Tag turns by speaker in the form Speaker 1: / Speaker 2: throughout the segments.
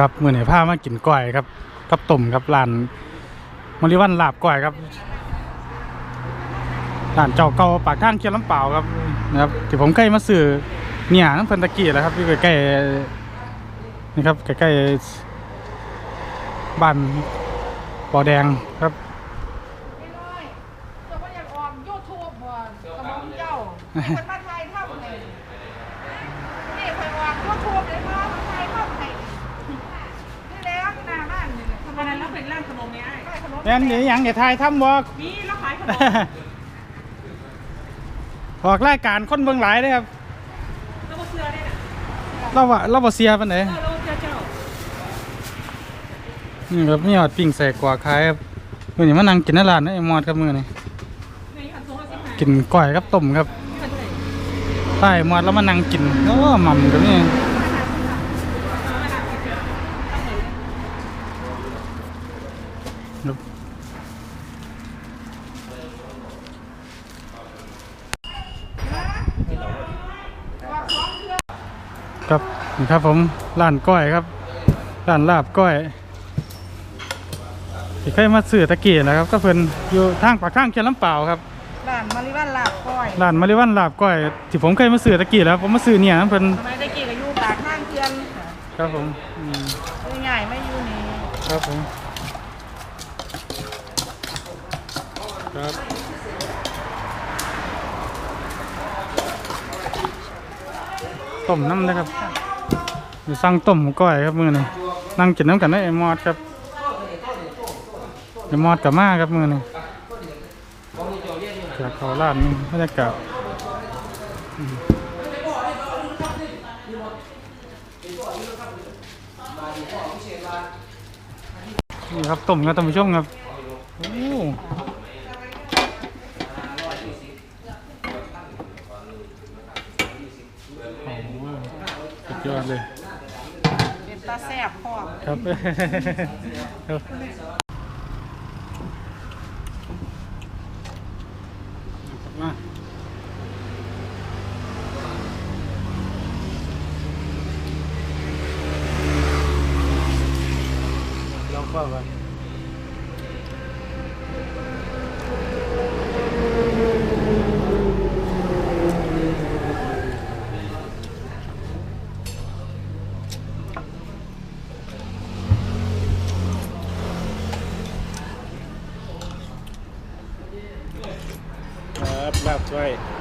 Speaker 1: ครับมื่อนี้พามากินก้อยครับกับต้มครับร้านมริวันลาบก้อยครับร้านเจ้าเก่าปากทางเคียนลำเปล่าครับนะครับที่ผมเคยมาซื้อเนี่ยน้ำเพันตะกี้แหล้วครับที่ใกล้ๆนี่ครับใกล้ๆบ้านบ่อแดงครับ
Speaker 2: ไม่น้อยแต่ว่าอยากออกยูทูบบ่กระมองเจ้าเป็นมา แม่
Speaker 3: น
Speaker 1: เดี๋ยวหยังเดี๋ยวทายทำบอก
Speaker 3: มีเราขายขนม
Speaker 1: ออกรายการคนเบิ่งหลายเลยครับ
Speaker 3: เราก็เสื้อได้น่ะ
Speaker 1: เราว่าเราบ่เสียปานไหน
Speaker 3: เออเราเสื้อเจ้า
Speaker 1: นี่ครับมีหอดปิ้งใส่กว่าขายครับมื้อนี้มานั่งกินในร้านนะไอ้มอดครับมื้อนี้
Speaker 3: ในพันสองร้อยสิบห้า
Speaker 1: กินก้อยกับต้มครับ
Speaker 3: พันเท่าไหร่
Speaker 1: ใช่มอดแล้วมานั่งกินโอ้หม่ำกับนี่ ครับนี่ครับผมร้านก้อยครับร้านลาบก้อยที่เคยมาซื้อตะกี้นะครับ ก็เพิ่นอยู่ทางปากทางเคียนลำเปล่าครับ
Speaker 2: ร้านมาริวันลาบก้อย
Speaker 1: ร้านมาริวันลาบก้อยที่ผมเคยมาซื้อตะกี้แล้วผมมาซื้อเนี่ยนะเพิ่น
Speaker 2: ทำไมได้กี่กับยูปากข้างเทียน
Speaker 1: ครับผมอืม
Speaker 2: ง่ายๆไม่อยู่นี่
Speaker 1: ครับผมครับ ต้มน้ำนะครับอยู่สั่งต้มก้อยครับมือนี้นั่งกินน้ำกันได้ไอ้มอดครับไอ้มอดกับมาครับมือนี้จากเขาลาดนี่บรรยากาศนี่ครับต้มครับท่านผู้ชมครับโอ้โหสุดยอดเลย
Speaker 2: เป็นตาแซ่บพร้อม
Speaker 1: ครับครับมา ครั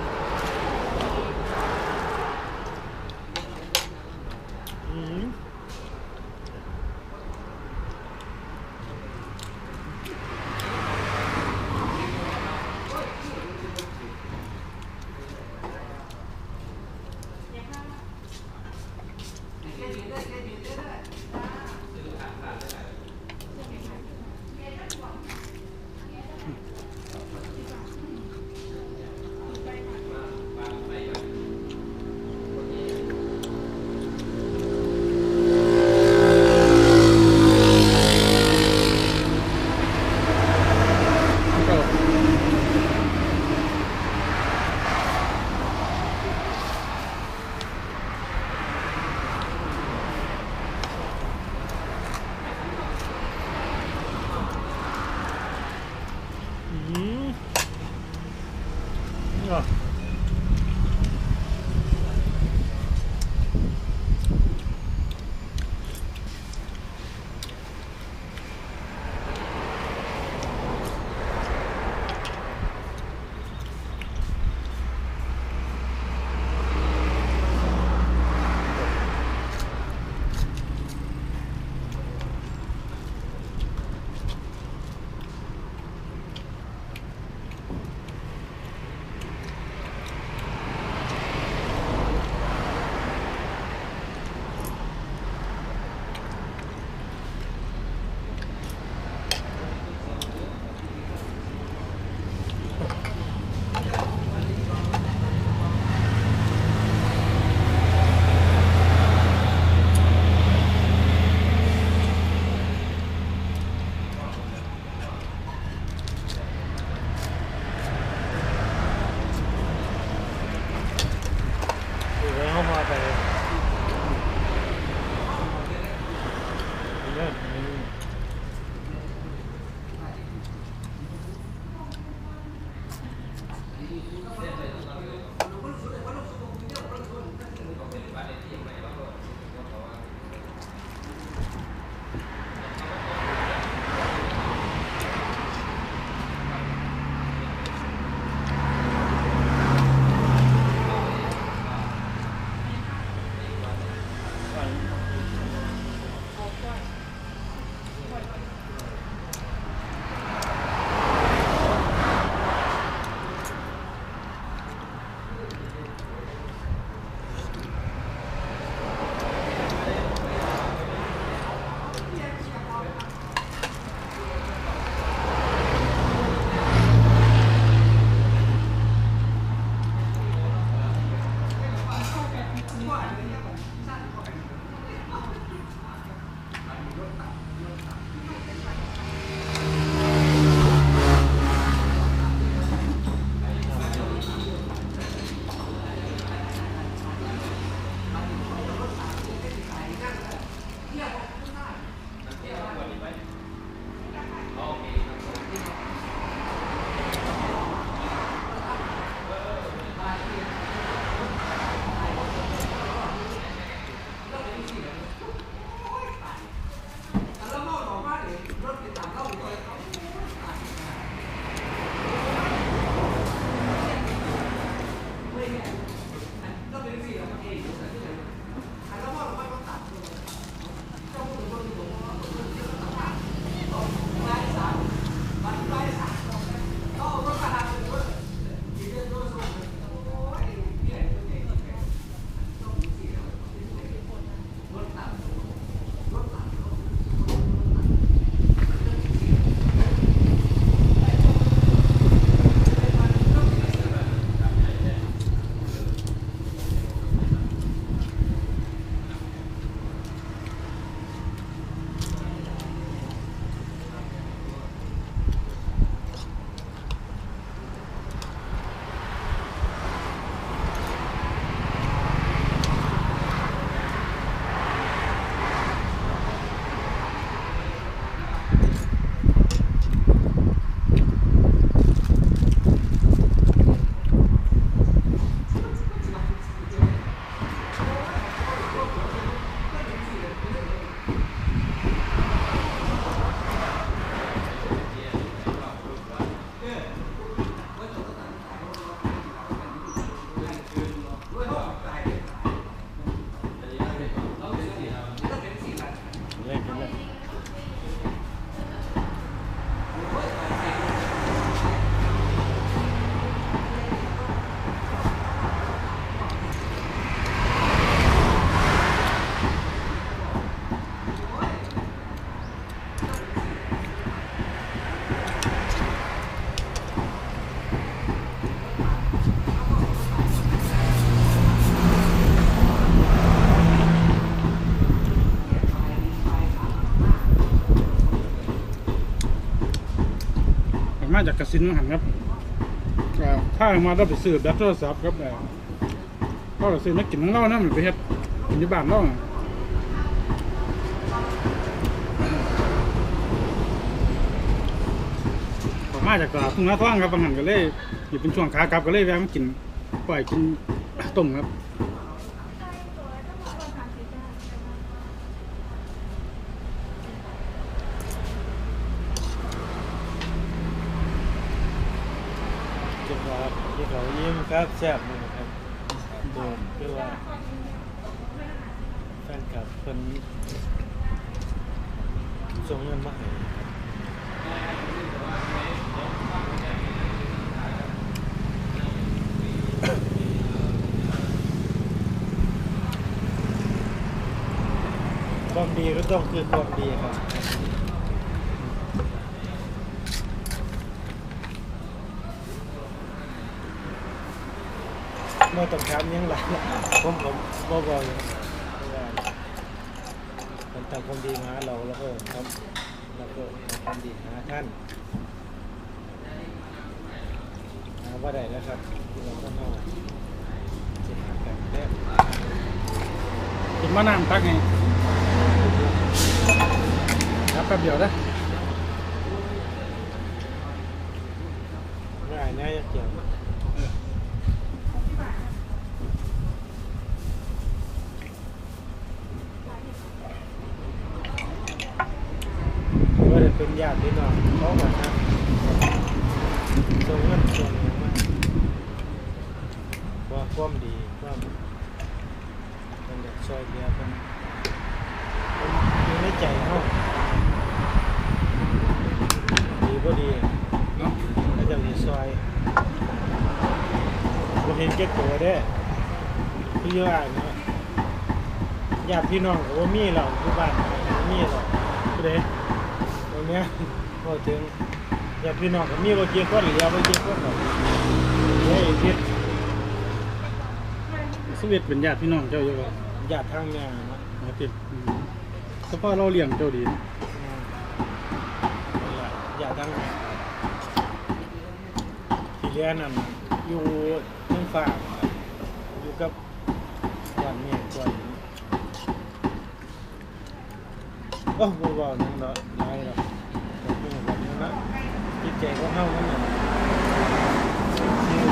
Speaker 1: มาจากกสินมาหันครับก็ข้างมาเราไปซื้อแบตโทรศัพท์ครับเอ่อก็เราซื้อมากินของเรานะมันไปเฮ็ดกินที่บ้านเราน่ะออกมาจากตลาดทุ่งนาท้องครับบางหันก็เลยอยู่เป็นช่วงขากลับก็เลยแวะมากินปล่อยกินต้มครับ
Speaker 4: จังหวะที่เขายิ้มครับแซ่บเลยครับโดมคือว่าแฟนคลับคนส่งเงินมาให้ความดีก็ต้องคือความดีครับ เมื่อต้องถามยังไงผมผมบ่บอกอยู่าะว่ามันทำความดีมาเราแล้วก็ทำแล้วก็ทำความดีหาท่านหาว่าได้แล้วครับที่เราต้องเอาสิหากันแน่
Speaker 1: กินมะนาวตักไงครับแป๊บเดียวนะ
Speaker 4: ง่ายแน่ยักเกี่ยวว่าได้ เป็นญาติพี่น้องเขาแบอกนะส่งเงินส่งเงินมาว่าความดีความเป็นแบบซอยเดียวเป็นเป็นอยู่ในใจเขาดีก็ดี
Speaker 1: เนาะ
Speaker 4: ก็จะมีซอยบ่เห็นแก่ตัวเด้พี่ว่าเนะญาติพี่น้องก็บ่มีหรอกที่บ้านมีหรอกผู้ รงเนี้ยพอถึงญาติพี่น้องก็มีบ่เกี่ยวคนเหลือบ่เกี่ยวคนหรอกเฮ้ยคิด
Speaker 1: สวีทเป็นญาติพี่น้องเจ้าอยู่บ่
Speaker 4: ญาติทางแม่เนาะ
Speaker 1: มาติดอืมเฉพาะเราเลี้ยงเจ้าดี
Speaker 4: อืมนั่นล่ะญาติทางแม่ที่เหลือนั่นอยู่เมืองฟ้าอยู่กับก่อนแม่ก่อนโอ้โหบอกนั่นเนาะ ใจของเฮามันน่ะคือ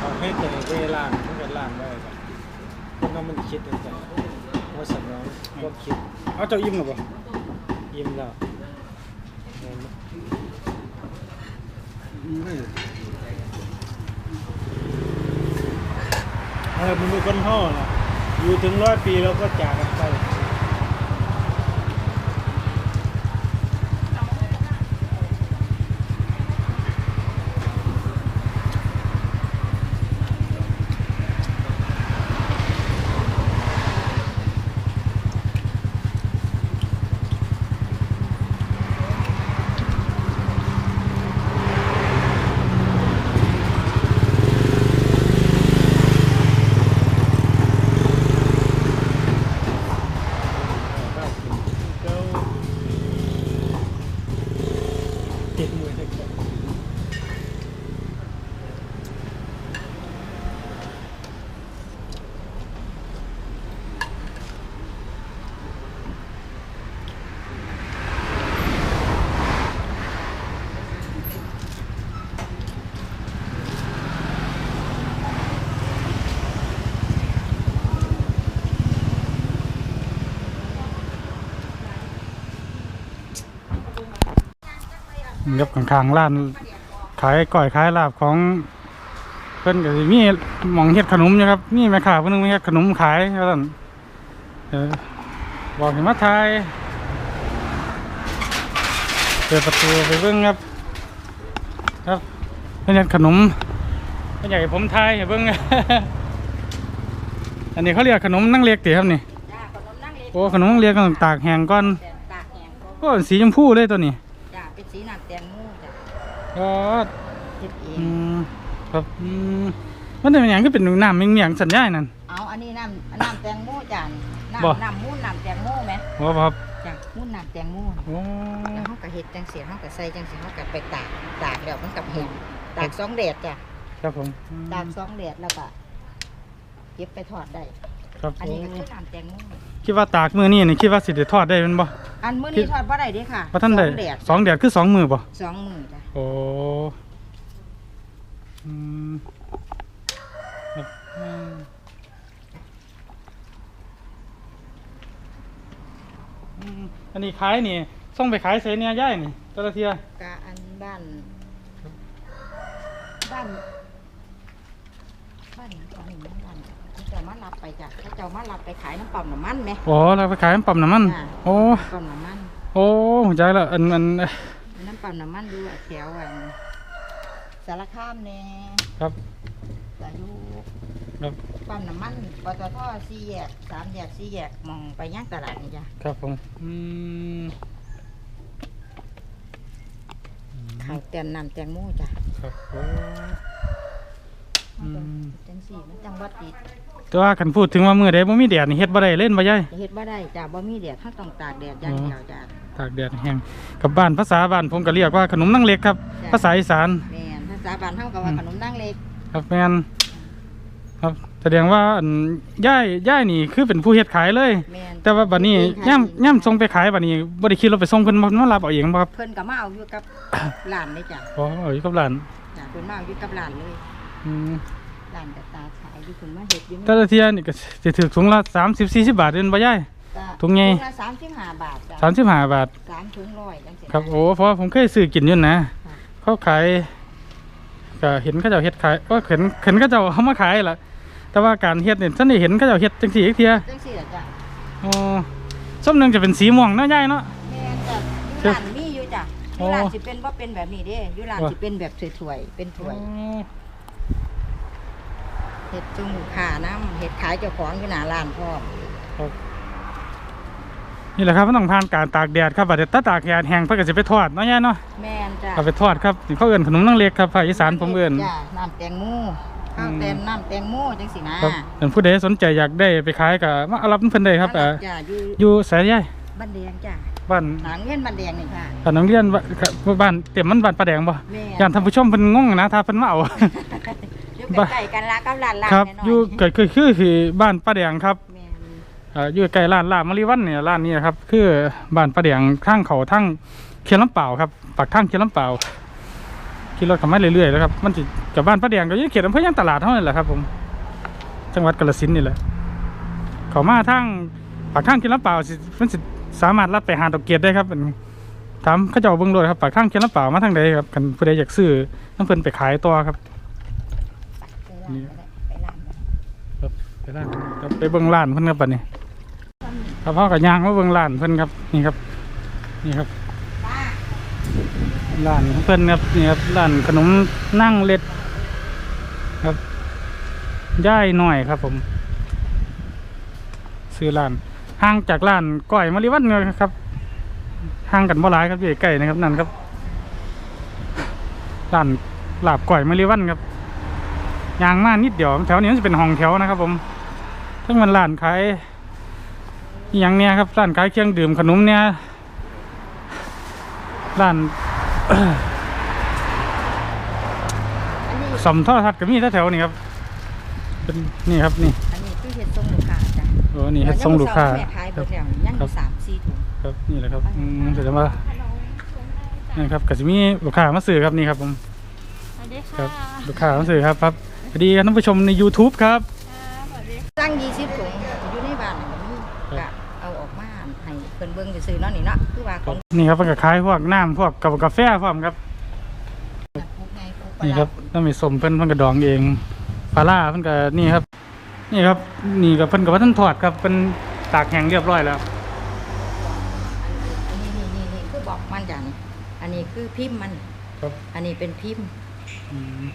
Speaker 4: เอาให้เตยไปล้างมันก็ล้างได้ครับคนนั้นมันคิดจังซั่ว่าสมองควาคิด
Speaker 1: เอาเจ้าอิ่มหรอเปล่า
Speaker 4: ยิ้มแล้วแม่นบ่เออมันมีคนเฮาน่ะอยู่ถึงร้อยปีแล้วก็จากกันไป เจ็ดมือเด็ก
Speaker 1: เงียบข้างๆร้าน ขายก่อยขายลาบของ เพิ่นก็สิมีหม่องเฮ็ดขนมอยู่ครับมีแม่ค้าเพิ่นนึงมาเฮ็ดขนมขายว่าซั่นเออบอกให้มาถ่ายเปิดประตูไปเบิ่งครับ ครับเพิ่นเฮ็ดขนมเพิ่นอยากให้ผมถ่ายให้เบิ่ง อันนี้เขาเรียกขนมนั่งเรียกติครับนี่
Speaker 5: จ้าขนมนั่งเล็ก
Speaker 1: โอ้ขนมนั่งเรียกก็ต้องตากแห้งก่อน
Speaker 5: แต่ตากแห้งก็
Speaker 1: โอ้สีชมพูเลยตัวนี้
Speaker 5: จ้า เป็นสีน้ำแตงโมจ้ะ
Speaker 1: ก็
Speaker 5: เฮ็ดเอ
Speaker 1: อื
Speaker 5: ง
Speaker 1: มครับอืมมันเป็นอย่างก็เป็นน้ำเมียงๆสัญญาณนั่น
Speaker 5: เอาอันนี้น้ำน้ำแตงโมจ้ะนี่
Speaker 1: บ่
Speaker 5: น้ำน้ำมูนน้ำแตงโมไหม
Speaker 1: ว่าครับ
Speaker 5: จ้ะมุ่นน้ำแตงโม
Speaker 1: โอ้
Speaker 5: แล้วเฮาก็เฮ็ดจังซี่เฮาก็ใส่จังซี่เฮาก็ไปตากตากแล้วมันก็แห้งตากสองแดดจ้ะ
Speaker 1: ครับผม
Speaker 5: ตากสองแดดแล้วก็เก็บไปทอดได้
Speaker 1: ครับ
Speaker 5: อันนี้ก็
Speaker 1: โอ้
Speaker 5: คือน้ำแตงโม
Speaker 1: คิดว่าตากมือนี่นี่คิดว่าสิได้ทอดได้แมันบ่
Speaker 5: อันมื้อนี้ทอดบ่ได้เด้ค่ะ
Speaker 1: ว่าท่านได้
Speaker 5: สองแดด
Speaker 1: สองแดดคือสองมือบ่
Speaker 5: สองมื้อจ้ะ
Speaker 1: โอ้อืมครับอืมอืมอันนี้ขายนี่ส่งไปขายเสเนี่ยย่ายนี่แต่ละเทีย
Speaker 5: กะอันบ้านบ้านบ้านตอนนี้บ้าน เขาจ้ามารับไปจ้ะเขาเจ้ามารับไปขายน้ำปั๊มน้ำมันไหม
Speaker 1: อ๋อเราไปขายน้ำปั๊มน้ำมัน
Speaker 5: จ้ะ
Speaker 1: โอ้
Speaker 5: ปั๊มน้ำมัน
Speaker 1: โอ้หัวใจละอันอัน
Speaker 5: น้ำปั๊มน้ำมันดูแถวอันสารคามแน่
Speaker 1: ครับ
Speaker 5: สายุ
Speaker 1: ครับ
Speaker 5: ปั๊มน้ำมันปตทสี่แยกสามแยกสี่แยกมองไปย่างตลาดนี่จ้ะ
Speaker 1: ครับผมอืม
Speaker 5: ขายแต่น้ำแตงโมจ้ะ
Speaker 1: ครับโอ้
Speaker 5: จังสี่มันจังวัดติด
Speaker 1: แต่ว่าคันพูดถึงว่ามื้อใดบ่มีแดดนี่เฮ็ดบ่ได้เล่นบ่ย่าย
Speaker 5: จะเฮ็ดบ่ได้จ้ะบ่มีแดดเฮาต้องตากแดดอย่างเดียวจ้ะ
Speaker 1: ตากแดดแห้งกับบ้านภาษาบ้านผมก็เรียกว่าขนมนั่งเล็กครับ
Speaker 5: จ้ะ
Speaker 1: ภาษาอีสาน
Speaker 5: แม่นภาษาบ้านเฮาก็ว่าขนมนางเล็ก
Speaker 1: ครับแม่นครับแสดงว่าอันย่ายย่ายนี่คือเป็นผู้เฮ็ดขายเลย
Speaker 5: แม่น
Speaker 1: แต่ว่าบัดนี้
Speaker 5: เองขาย
Speaker 1: ย่ำ
Speaker 5: เอง
Speaker 1: ย่ำส่งไปขายบัดนี้บ่ได้คิดเราไปส่งเพิ่นมารับเอาเองบ่ครับ
Speaker 5: เพิ่นก็มาเอาอยู่กับ หลานเลยจ้ะ
Speaker 1: อ๋อเอาอยู่กับร้าน
Speaker 5: จ้ะเพิ่นมาเอาอยู่กับหลานเลย
Speaker 1: อืม
Speaker 5: หลานกับตาขายอยู่เพิ่นมาเฮ็ดอยู่
Speaker 1: แต่ละเที่ยนี่ก็สิถือถุงละ30 40บาทเด้นบ่ย่าย
Speaker 5: จ้ะ
Speaker 1: ถุงใหญ่
Speaker 5: ละ35บาทจ้ะ
Speaker 1: 35บาท
Speaker 5: สามถุงร้อยจังซี่
Speaker 1: ครับโอ้เพราะว่าผมเคยซื้อกินอยู่นะ
Speaker 5: ค่ะ
Speaker 1: เขาขายก็เห็นเขาเจ้าเฮ็ดขายว่าเห็นเห็นเขาเจ้าเอามาขายล่ะแต่ว่าการเฮ็ดเนี่ยท่านได้เห็นเขาเจ้าเฮ็ดจังซี่อีกเทีย
Speaker 5: จังซี่ล่ะจ้ะ
Speaker 1: อ๋อส้มหนึงจะเป็นสีม่วงเนาะยายเนาะ
Speaker 5: แม่นจ้ะอยู่หลานมีอยู่จ้ะอยู่หลาน
Speaker 1: โอ้
Speaker 5: สิเป็นบ่เป็นแบบนี้เด้อยู่หลาน
Speaker 1: ว่ะ
Speaker 5: สิเป็นแบบถ้วยๆเป็นถ้วย
Speaker 1: อ๋อ
Speaker 5: เฮ็ดจุ่มขาน้ำเฮ็ดขายเจ้าของอยู่หน้าร้านพร้อม
Speaker 1: ครับนี่แหละครับมันต้องผ่านการตากแดดครับบัดเดี๋ยวถ้าตากแดดแห้งเพิ่นก็สิไปทอดเนาะยายเนาะ
Speaker 5: แม่นจ้ะ
Speaker 1: เอาไปทอดครับนี่เขาเอิ้นขนมนังเล็กครับภาคอีสานผมเอิ้น
Speaker 5: จ้ะน้ำแตงโมข้าว
Speaker 1: อืม
Speaker 5: แตนน้ำแตงโมจังซี่นะครับ
Speaker 1: ถ้าผู้ใดสนใจอยากได้ไปขายก็มาเอารับเพิ่นได้ครับ
Speaker 5: จ้ะ
Speaker 1: อ่า
Speaker 5: อยู่
Speaker 1: อยู่ไสายยาย
Speaker 5: บ้านแดงจ้ะ
Speaker 1: บ้าน
Speaker 5: หนังเงี้ยนบ้านแดงนี่ค่ะ
Speaker 1: บ้านน้องเรียนบ้านบ้านเต็มมันบ้านปลาแดงบ่
Speaker 5: แม่
Speaker 1: ย่านท่านผู้ชมเพิ่นงงนะถ้าเพิ่นมาเอา
Speaker 5: อยู่ใกล้ๆกันละกับร้านลาบ
Speaker 1: ครับ
Speaker 5: น้ๆ
Speaker 1: อยู่เกิดคือคือคือบ้านป้าแดงครับ
Speaker 5: แม่น
Speaker 1: เอ่ออยู่ใกล้ร้านลาบมะลิวันเนี่ยร้านนี้นะครับคือบ้านป้าแดงข้างเขาทั้งเคียนลำเปล่าครับปากทางเคียนลำเปล่าขี่รถขับมาเรื่อยๆแล้วครับมันสิกับบ้านป้าแดงก็อยังเขตอำเภอย่างตลาดเท่านั้นแหละครับผม จังหวัดกาฬสินธุ์นี่แหละเขามาทางปากทางเคียนลำเปล่าสิมันสิสามารถลัดไปหาดอกเกียรได้ครับอันถามเขาเจ้าเบิ่งโลดครับปากทางเคียนลำเปล่ามาทางใดครับกันผู้ใดอยากซื้อน้ำเพิ่นไปขายต่อครับ
Speaker 5: ไป ร้านก็ได้ไปร้านก็ได้
Speaker 1: ครับไปร้านครับไปเบิ่งร้านเพิ่นครับบัดนี้ครับพ่อกับยางมาเบิ่งร้านเพิ่นครับนี่ครับ นี่ครับ
Speaker 5: จ้า
Speaker 1: ร้านของเพิ่นครับนี่ครับร้านขนมนั่งเล็ด ครับย่ายหน่อยครับ ผม ซื้อร้านห่างจากร้านก้อยมะลิวันเนี่ยครับห่างกันบ่หลายครับอยู่ใกล้ๆนะครับนั่นครับร้านลาบก้อยมะลิวันครับ ยางมานิดเดียวแถวนี้มันจะเป็นห้องแถวนะครับ ผมทั้งมันร้านขายอหย่างเนี้ยครับร้านขายเครื่องดื่มขนมเนี่ยร้าน
Speaker 5: อันนี้
Speaker 1: สมโทรทัศน์ก็มีแถวๆนี้ครับเป็นนี่ครับนี่
Speaker 5: อันนี้คือเฮ็ดส่งลูกค้าจ้ะ
Speaker 1: โอ้นี่เฮ็ดส่งลูกค้า
Speaker 5: แม่ขาย
Speaker 1: ค
Speaker 5: เบิ
Speaker 1: รับ
Speaker 5: ดแล้วยังอยู่สามสี่ถุง
Speaker 1: ครับนี่แหละครับอืมเสร็จแล้วมานี่ครับก็จะมีลูกค้ามาซื้อครับนี่ครับผม
Speaker 2: สวัสดี
Speaker 1: ครั
Speaker 2: ค่ะ
Speaker 1: บลูกค้ามาซื้อครับครับส วัสดีครับท่านผู้ชมใน YouTube ครับ
Speaker 2: สวัสดี
Speaker 5: สั่ง20ถุงอยู่ในบ้านน่ะก็มี
Speaker 1: ครั
Speaker 5: ก็
Speaker 2: Dạ.
Speaker 1: บ
Speaker 5: เอาออกมาให้เพิ่นเบิ่งซื่อๆเนาะนี่เนาะคือว่าของ
Speaker 1: นี่ครับมันก็ขายพวกน้ำพวกกับกาแฟพร้อมครับ
Speaker 5: พวกไงพวกปลา
Speaker 1: นี่
Speaker 5: ร้า
Speaker 1: ครับต้องมีสมเพิ่นเพิ่นก็ดองเองปลาล่าเพิ่นก็นี่ครับ นี่ครับนี่ก็เพิ่นก็ว่าท่านทอดครับเพิ่นตากแห้งเรียบร้อยแล้ว
Speaker 5: อันนี้นี่นี่นี่คือบอกมันจ้ะนี่อันนี้คือพิมพ์มัน
Speaker 1: ครับ
Speaker 5: อันนี้เป็นพิมพ์
Speaker 1: อืม